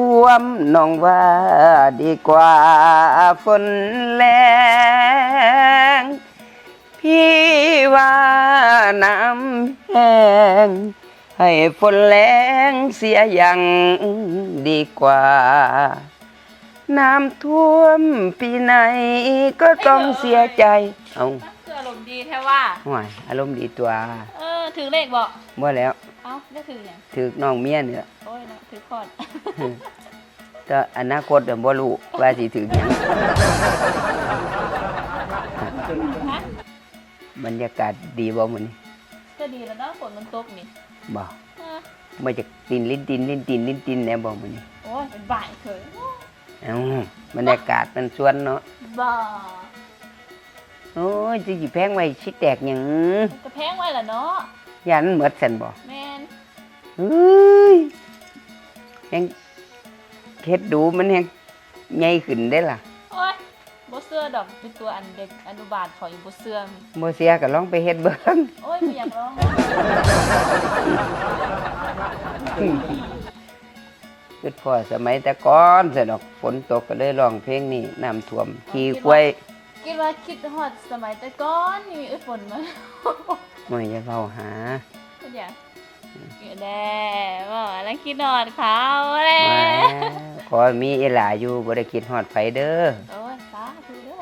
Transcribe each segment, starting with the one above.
น้ำท่วมหนองว่าดีกว่าฝนแรงพี่ว่าน้ำแห้งให้ฝนแรงเสียอย่างดีกว่า น้ำท่วมปีไหนก็ต้องเสียใจ เอาคืออารมณ์ดีแท้ว่าห่วยอารมณ์ดีตัว เออถือเลขบอกเมื่อแล้ว เอ้าได้ถืออย่างถือน้องเมียเนี่ยโอ้ยเนาะถือคอดแต่อนาคตเดี๋ยวบ่รู้ว่าสิถึงหยังฮะบรรยากาศดีบ่มื้อนี้ก็ดีแล้วเนาะฝนมันตกนี่บ่เออมาจากตินลิ้นตินลิ้นตินลิ้นตินแหน่บ่มื้อนี้โอ้ยเป็นบ่ายเคยเอ้าบรรยากาศมันสวนเนาะบ้าโอ้ยสิสิแพงไว้สิแตกหยังมันก็แพงไว้ล่ะเนาะ ยันหมดซั่นบ่แมนเฮ้ยยังเฮ็ดดูมันแฮงใหญ่ขึ้นได้ล่ะโอ้ยบ่เสื้อดอกเป็นตัวอันเด็กอนุบาลขออยู่บ่เสื้อมีบ่เสียก็ลองไปเฮ็ดเบิ่งโอ้ยไม่อยากร้องคือพอสมัยแต่ก่อนสนอกฝนตกก็เลยร้องเพลงนี้น้ำท่วมขี่กล้วย คิดว่าคิดฮอดสมัยแต่ก่อนนี่เอ้ยฝนมาไม่จะเฝ้าหาก็อย่างอยู่แน่บอกแล้วคิดนอนเขาแล้มาขอมีเอหลาอยู่บ่ได้คิดฮอดไฟเด้อโอ้ยสาธุเด้อ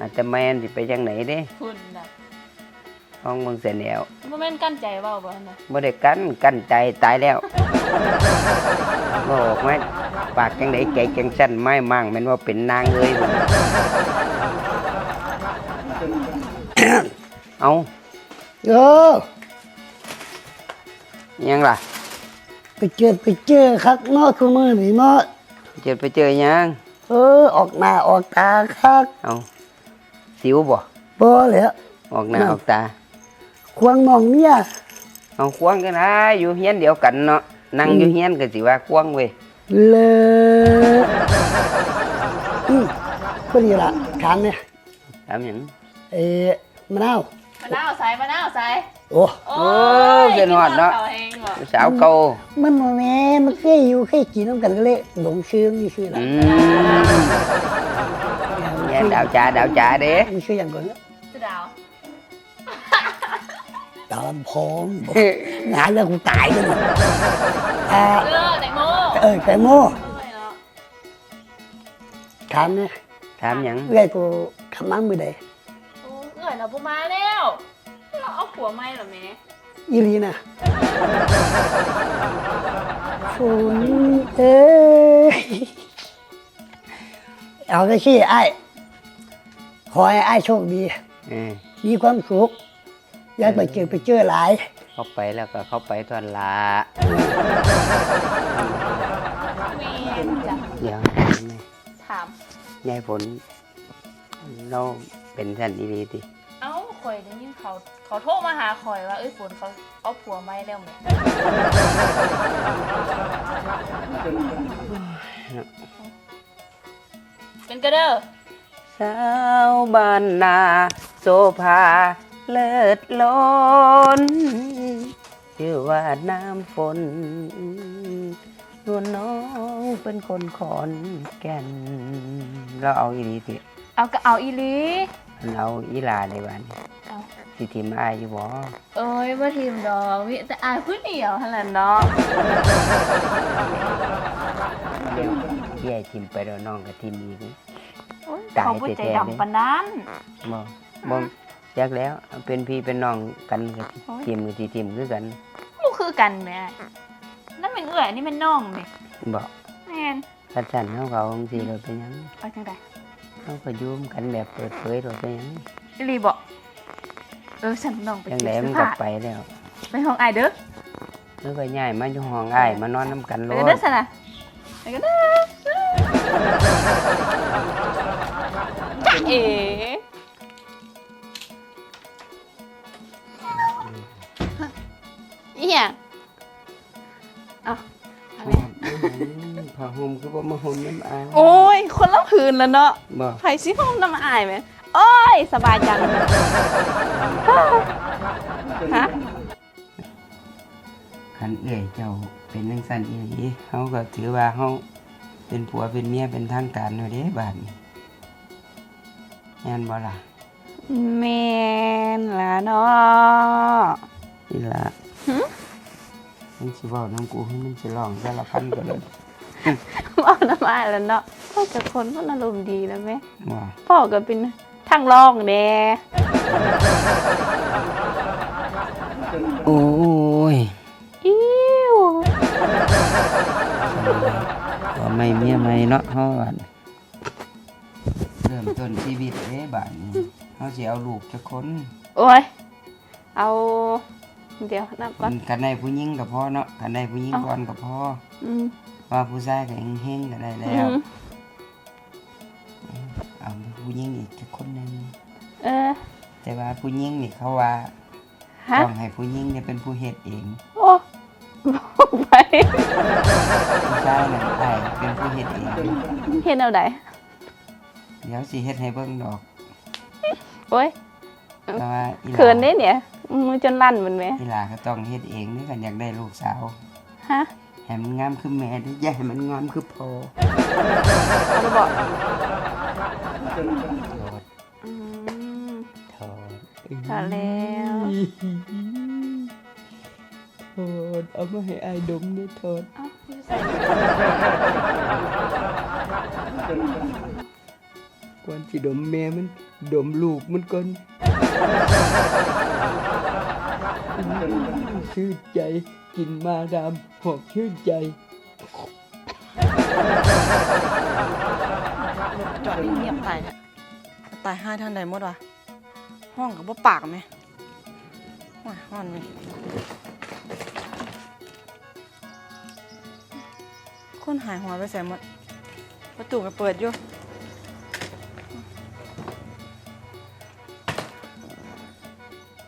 อาจจะแม่นสิไปจังไหนเด้คุณน่ะห้องเมืองเสียแนวบ่แม่นกั้นใจเว้าบ่น่ะบ่ได้กันกันใจตายแล้วบอกไหมปากจังไดใจจังสั้นไม่มั่งแม่นว่าเป็นนางเอ้ยบ่ เอาเออยังล่ะ ไปเจอไปเจอคักเนาะคือมือนี่เนาะเจอไปเจอยัง เออ ออกหน้าออกตาคักเอาสิวบ่บ่แล้วออกหน้าออกตา ควงน้องเมียเอาควงกันนะอยู่เฮียนเดียวกันเนาะนั่งอยู่เฮียนก็สิว่าควงเว้ยเลยอืมก็ดีละถามเนี่ยถามหยังเอ๊ะมะนาว มะนาวใส่มะนาวใส่โอ้โอ้โอ้เป็นฮอดเนาะเขาเองบ่สาวเก่ามันบ่แม่นมันเคยอยู่เคยกินน้ำกันเละหลงชื่อมีชื่อละอืมแย่ดาวจ๋าดาวจ๋าเด้มีชื่ออย่างก่อนเนาะสุดาวตาลำพองบอกงานแล้วกูตายกันเลยอ่าเออแตงโมเออแตงโมโอ้ยเนาะถามเนี่ยถามหยังเอ้ยกูทำมังมือใดโอ้เอื้อยเราบ่มาแล้วเราเอา ผัวใหม่เหรอแม่อีหลีนะฝนเอ้ยเอาไปสิไอ้ายขอให้ไอ้ายโชคดีเออมีความสุขอยากไปเจอไปเจอหลาย เข้าไปแล้วก็เข้าไปตอนลาแม่จ้ะเดี๋ยวถามยายฝนเราเป็นท่านอีรีติเอ้า ข่อยได้ยินเขาเขาโทรมาหาข่อยว่าเอ้ยฝนเขาเอาผัวใหม่แล้วแหม่เป็นกระเด้อสาวบ้านนาโซภาเลิศล้นชื่อว่าน้ำฝนนวลน้องเป็นคนขอนแก่นเราเอาอีรีติเอาก็เอาอีหลี เราอีลาในวันเอา สิทีมอายอยู่บ่เอ้ยว่าทีมดอกมีแต่อายผู้เดียวหั่นแหละเนาะเดี๋ยวพี่ไอทีมไปแล้วน้องกับทีมอีก โอ้ยตายเขาบ่ใจแท้ๆดำปานนั้นบ่บ่จักแล้วเป็นพี่เป็นน้องกันกับโอ้ยทีมกับทีมคือกันบ่คือกันแหม่นั่นเป็นเอื้อยนี่เป็นน้องแหม่บ่แม่นคันสั่นเฮาก็เอาจังซี่เราเป็นหยังไปจังได๋ เฮาก็อยุ่มกันแบบเปิดเผยเราเป็นหยังอีหลีบ่เออฉันน้องไปจังเก็บไดมันเสื้อก็ผ้าไปแล้วไปห้องอายเด้อแล้วก็ย้ายมาอยู่ห้องอ้ายมานอนนํกันไปโลกันดเด้อซั่นน่ะไปกันเด้อเอ๋อีหยังเอ้าอันนี้ ผ้าห่มคือบ่มาห่มน้ำอายโอ้ย คนละพื้นแล้วเนาะบ่ไผสิห้องน้ำอายไหมโอ้ย สบายจังฮะคันคันเอื่อยเจ้าเป็นจังซั่นอีหลีเฮาก็ถือว่าเฮาเป็นผัวเป็นเมียเป็นทางการแล้วเด้บาดนี้แม่นบ่ล่ะแม่นล่ะเนาะนี่ล่ะหึ มันสิเว้านํกูให้มันสิร้องสารพันก็เลยว่าน้ำอายแล้วเนาะพ่อกับคนมันอารมณ์ดีแล้วแม่ว่าพ่อก็เป็นทางร้องแน่โอ้ยอิ้วก็ไม่เมียไม่เนาะเฮาอะเริ่มต้นชีวิตเด้บาดนี้เฮาสิเอาลูกจักคน โอ้ย เอา เดี๋ยวนับก่อนกันได้ผู้หญิงก็พอเนาะกันได้ผู้หญิงเอ้าก่อนก็พออืมว่าผู้ชายก็เฮงๆก็ได้อืแล้วมเอาผู้หญิงอีกจักคนหนึงเออ แต่ว่าผู้หญิงนี่เขาว่าฮะต้องให้ผู้หญิงเนี่ยเป็นผู้เฮ็ดเอง โอ้บอกไปผู้ชายนั่นอ้ายเป็นผู้เฮ็ดเองเห็นเอาไหนเดี๋ยวสิเฮ็ดให้เบิ่งดอก โอ้ยแต่ว่าอีหลาเขินเด้เนี่ย มือจนลั่นเหมือนแม่อีหลาก็ต้องเฮ็ดเองนี่กันอยากได้ลูกสาวฮะให้มันงามคือแม่เด้ออย่าให้มันงามคือพ่อเอาไปบอกโทษอืมโทษพอแล้วโทษเอามาให้อายดมด้วยโทษเอ้าอยู่ใส่ก่อนสิดมแม่มัน ดมลูกมันก่อน ชื่นใจกินมาดามหอกชื่นใจจอดเงียบตายตายห้าท่านใดหมดวะห้องกับว่าปากไหมว้ายห้อนมีคนหายหัวไปใส่หมดประตูก็เปิดอยู่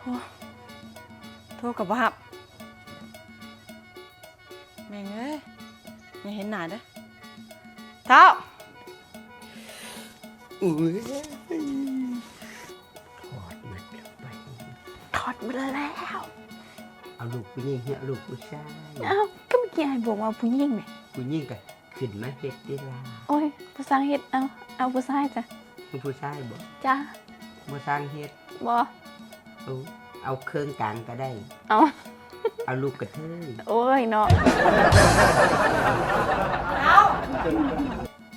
โอ้ ทษกับว่าหับแม่งเอ้ยอย่าเห็นหน้าเด้อเท้าอุ้ยถอดมันลงไปถอดไปแล้ว เอาลูกผู้หญิงเนี่ยลูกผู้ชายเอ้าก็เมื่อกี้ไอ้บอกว่าผู้หญิงไหมผู้หญิงก็ขึ้นมาเฮ็ดได้ล่ะโอ้ยผู้สร้างเฮ็ดเอาเอาผู้ชายจ้ะผู้ชายบ่จ้าบ่สร้างเฮ็ดบอเอา เอาเครื่องกลางก็ได้ เอาเอาลูกกระเทยโอ้ยเนาะเอา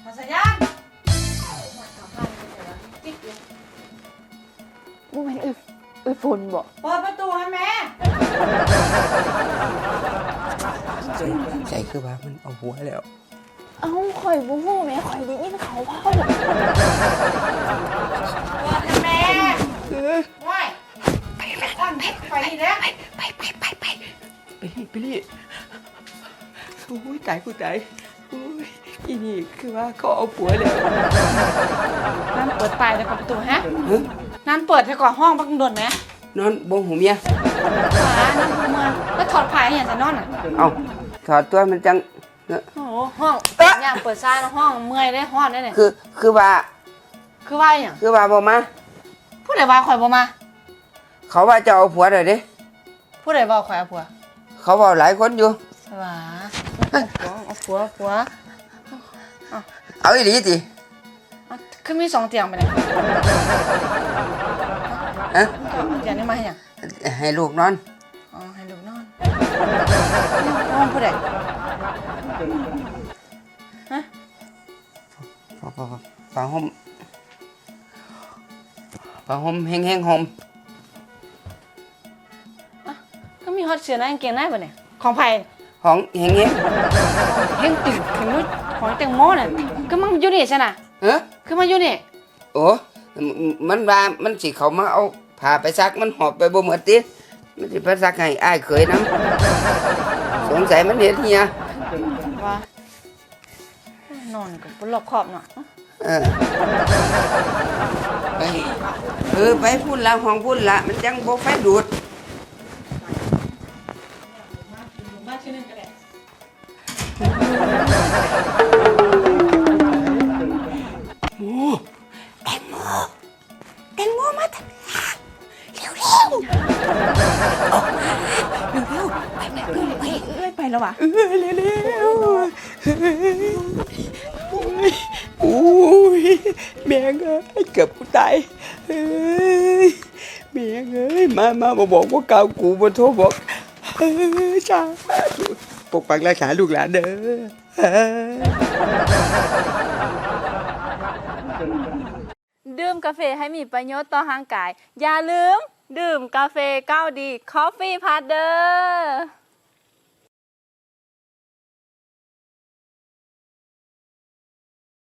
ขอสัญญาณบ่แม่นเอ้ยเอ้ยฝนบ่เปิดประตูให้แม่ใจใจคือว่ามันเอาหัวแล้ว เอ้าข่อยบ่ฮู้แม่ข่อยได้ยินเขาเว้าเปิดให้แม่ว้ายไปไปไปไปนี่นะไปรีไปรีโอ้ยตายกูตายโอ้ยอีนี่คือว่าเขาเอาผัวแล้วนั่นเปิดตายแล้วกับประตูฮะนั่นเปิดให้ก่อนห้องบักโดนไหมนอนบงหูเมียขานั่นเมืองแล้วถอดผ้าให้เห็นจะนอนอะเอาถอดตัวมันจังเนอะโอ้โหห้องย่างเปิดซ้ายแล้วห้องเมื่อยได้ห้อนได้เนี่ยคือคือว่า คือว่าอย่างคือว่าบ่มาผู้ใดว่าข่อยบ่มา เขาว่าจะเอาผัวเลยเด้ผู้ใดว่าข่อยเอาผัวเขาบอกหลายคนอยู่สว่าเอาผัวเอาผัวเอาผัวเอาอีหลีติเอาคือมีสองเตียงไปเนี่ยฮะก็เอาเตียงนี้มาให้หยังให้ลูกนอนอ๋อให้ลูกนอนห้องผู้ใดฮะผ้าผ้าผ้าห่มผ้าห่มแห้งๆห่มก็ มีฮอตเสือในกางเกงในป่ะเนี่ยของไผ่ของแห้งเพ่งตึกถึงนู้นของแตงโมเนี่ยก็มันอยู่นี่ใช่น่ะๆเอ้อคือมันอยู่นี่โอ้มันว่ามันสิเขามาเอาผ้าไปซักมันหอบไปบ่หมดติมันสิไปซักให้อ้ายเคยนํสงสัยมันเห็นเฮียว่านอนกับปลอกขอบเนาะเออไปเออไปพุ่นละห้องพุ่นละมันจังบ่ไฟดูด เร็วเร็วเร็วๆไปไปไปไปแล้ววะเออเร็วๆโอ้ยแม่งเอ้ยเกือบกูตายเอ้ยแม่งเอ้ยมามามาบอกว่าเกากูมาโทรบอกเอ้ยจ้าปกปักรักษาลูกหลานเด้อ ดื่มกาแฟให้มีประโยชน์ต่อร่างกาย อย่าลืม ดื่มกาแฟก้าวดี คอฟฟี่พาร์เดอร์